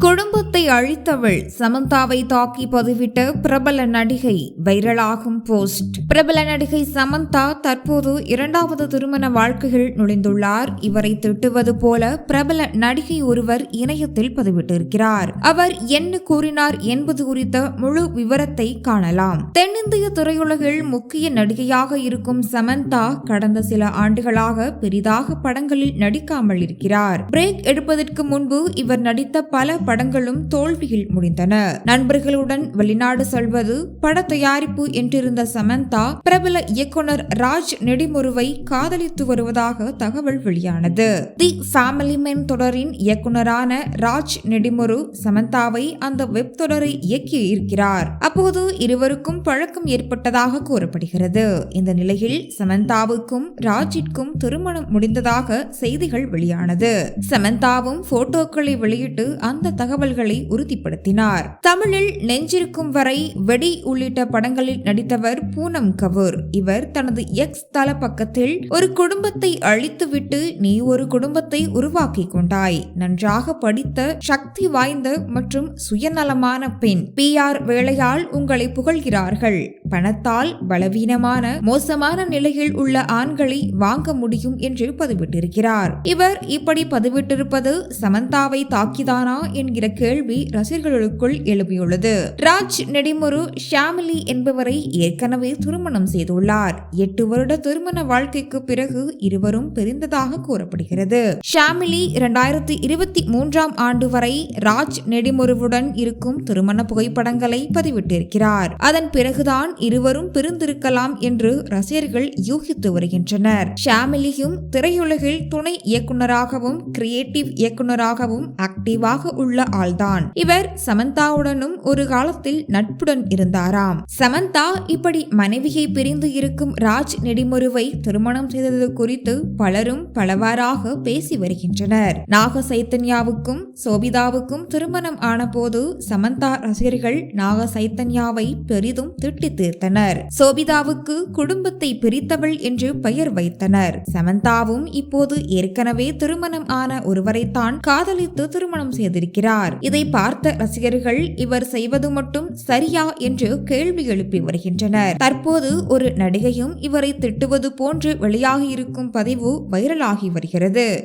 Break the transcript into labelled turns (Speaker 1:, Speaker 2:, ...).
Speaker 1: குடும்பத்தை அழித்தவள் சமந்தாவை தாக்கி பதிவிட்ட பிரபல நடிகை வைரலாகும் போஸ்ட். பிரபல நடிகை சமந்தா தற்போது இரண்டாவது திருமண வாழ்க்கையில் நுழைந்துள்ளார். இவரை திட்டுவது போல பிரபல நடிகை ஒருவர் இணையத்தில் பதிவிட்டிருக்கிறார். அவர் என்ன கூறினார் என்பது குறித்த முழு விவரத்தை காணலாம். தென்னிந்திய திரையுலகில் முக்கிய நடிகையாக இருக்கும் சமந்தா கடந்த சில ஆண்டுகளாக பெரிதாக படங்களில் நடிக்காமல் இருக்கிறார். பிரேக் எடுப்பதற்கு முன்பு இவர் நடித்த பல படங்களும் தோல்வியில் முடிந்தன. நண்பர்களுடன் வெளிநாடு செல்வது பட தயாரிப்பு என்றிருந்த சமந்தா பிரபல இயக்குனர் ராஜ் நெடிமுருவை காதலித்து வருவதாக தகவல் வெளியானது. தி ஃபேமிலி மென் தொடரின் இயக்குனரான ராஜ் நெடிமுரு சமந்தாவை அந்த வெப் தொடரை இயக்கி இருக்கிறார். அப்போது இருவருக்கும் பழக்கம் ஏற்பட்டதாக கூறப்படுகிறது. இந்த நிலையில் சமந்தாவுக்கும் ராஜிற்கும் திருமணம் முடிந்ததாக செய்திகள் வெளியானது. சமந்தாவும் போட்டோக்களை வெளியிட்டு அந்த தகவல்களை உறுதிப்படுத்தினார். தமிழில் நெஞ்சிருக்கும் வரை வெடி உள்ளிட்ட படங்களில் நடித்தவர் பூனம் கபூர். இவர் தனது எக்ஸ் தள பக்கத்தில் ஒரு குடும்பத்தை அழித்துவிட்டு நீ ஒரு குடும்பத்தை உருவாக்கி கொண்டாய். நன்றாக படித்த சக்தி வாய்ந்த மற்றும் சுயநலமான பெண் பி ஆர் வேலையால் உங்களை புகழ்கிறார்கள். பணத்தால் பலவீனமான மோசமான நிலையில் உள்ள ஆண்களை வாங்க முடியும் என்று பதிவிட்டிருக்கிறார். இவர் இப்படி பதிவிட்டிருப்பது சமந்தாவை தாக்கிதானா என்கிற கேள்வி ரசிகர்களுக்குள் எழுப்பியுள்ளது. ராஜ் நெடிமுரு ஷாமிலி என்பவரை ஏற்கனவே திருமணம் செய்துள்ளார். எட்டு வருட திருமண வாழ்க்கைக்கு பிறகு இருவரும் பிரிந்ததாக கூறப்படுகிறது. ஷாமிலி இரண்டாயிரத்தி இருபத்தி மூன்றாம் ஆண்டு வரை ராஜ் நெடிமுருவுடன் இருக்கும் திருமண புகைப்படங்களை பதிவிட்டிருக்கிறார். அதன் பிறகுதான் இருவரும் பிரிந்திருக்கலாம் என்று ரசிகர்கள் யூகித்து வருகின்றனர். ஷாமிலியும் திரையுலகில் துணை இயக்குநராகவும் கிரியேட்டிவ் இயக்குநராகவும் ஆக்டிவாக உள்ள ஆள்தான். இவர் சமந்தாவுடனும் ஒரு காலத்தில் நட்புடன் இருந்தாராம். சமந்தா இப்படி மனைவியை பிரிந்து இருக்கும் ராஜ் நெடிமுருவை திருமணம் செய்தது குறித்து பலரும் பலவாறாக பேசி வருகின்றனர். நாக சைத்தன்யாவுக்கும் சோபிதாவுக்கும் திருமணம் ஆனபோது சமந்தா ரசிகர்கள் நாக சைத்தன்யாவை பெரிதும் திட்டி தீர்த்தனர். சோபிதாவுக்கு குடும்பத்தை பிரித்தவள் என்று பெயர் வைத்தனர். சமந்தாவும் இப்போது ஏற்கனவே திருமணம் ஆன ஒருவரைத்தான் காதலித்து திருமணம் செய்திருக்கிறார். இதை பார்த்த ரசிகர்கள் இவர் செய்வது மட்டும் சரியா என்று கேள்வி எழுப்பி வருகின்றனர். தற்போது ஒரு நடிகையும் இவரை திட்டுவது போன்று வெளியாகியிருக்கும் பதிவு வைரலாகி வருகிறது.